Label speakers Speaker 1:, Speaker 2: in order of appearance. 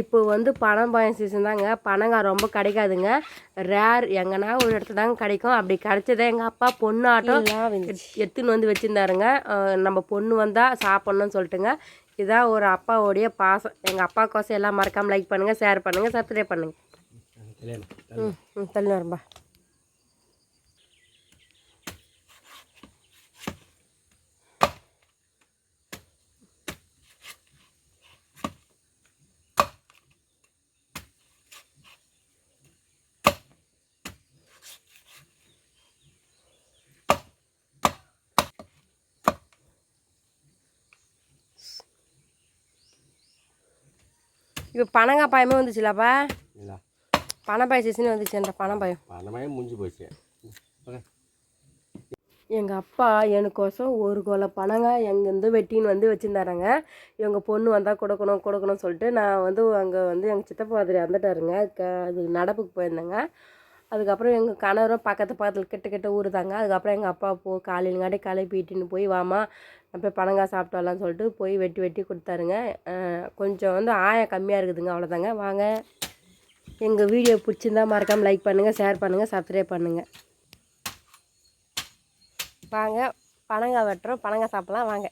Speaker 1: இப்போ வந்து பனம் பழம் சீசன் தாங்க. பனங்காய் ரொம்ப கிடைக்காதுங்க. ரேர் எங்கன்னா ஒரு இடத்துல தாங்க கிடைக்கும். அப்படி கிடைச்சதே எங்கள் அப்பா பொண்ணு ஆட்டம் எடுத்துன்னு வந்து வச்சுருந்தாருங்க. நம்ம பொண்ணு வந்தால் சாப்பிட்ணுன்னு சொல்லிட்டுங்க. இதான் ஒரு அப்பாவுடைய பாசம். எங்கள் அப்பா கோசம் எல்லாம் மறக்காமல் லைக் பண்ணுங்கள் ஷேர் பண்ணுங்கள் சப்ஸ்கிரைப் பண்ணுங்கள் ம் ம் தள்ளி வரம்பா இப்போ பனங்காய் பாயமே வந்துச்சுலப்பா.
Speaker 2: இல்லை.
Speaker 1: பனப்பாய சீசன் வந்துச்சு அந்த பனப்பாயம்
Speaker 2: பணமே முடிஞ்சு போச்சு.
Speaker 1: எங்கள் அப்பா எனக்கோசம் ஒரு கொலை பனங்காய் எங்கேருந்து வெட்டின்னு வந்து வச்சுருந்தாருங்க. இவங்க பொண்ணு வந்தால் கொடுக்கணும் கொடுக்கணும்னு சொல்லிட்டு நான் வந்து அங்கே வந்து எங்கள் சித்தப்பா மாதிரி இறந்துட்டாருங்க. க அது நடப்புக்கு போயிருந்தேங்க. அதுக்கப்புறம் எங்கள் கணவரும் பக்கத்து பக்கத்தில் கிட்ட கிட்ட ஊர் தாங்க அதுக்கப்புறம் எங்கள் அப்பா போ காலையிலங்காட்டி கிளப்பிட்டின்னு போய் வாமா நான் போய் பனங்காய் சாப்பிட்டு வரலாம்னு சொல்லிட்டு போய் வெட்டி வெட்டி கொடுத்தாருங்க. கொஞ்சம் வந்து ஆயம் கம்மியாக இருக்குதுங்க அவ்வளோதாங்க வாங்க. எங்கள் வீடியோ பிடிச்சிருந்தா மறக்காமல் லைக் பண்ணுங்கள் ஷேர் பண்ணுங்கள் சப்ஸ்கிரைப் பண்ணுங்கள் வாங்க. பனங்காய் வெட்டுறோம் பனங்காய் சாப்பிட்லாம். வாங்க.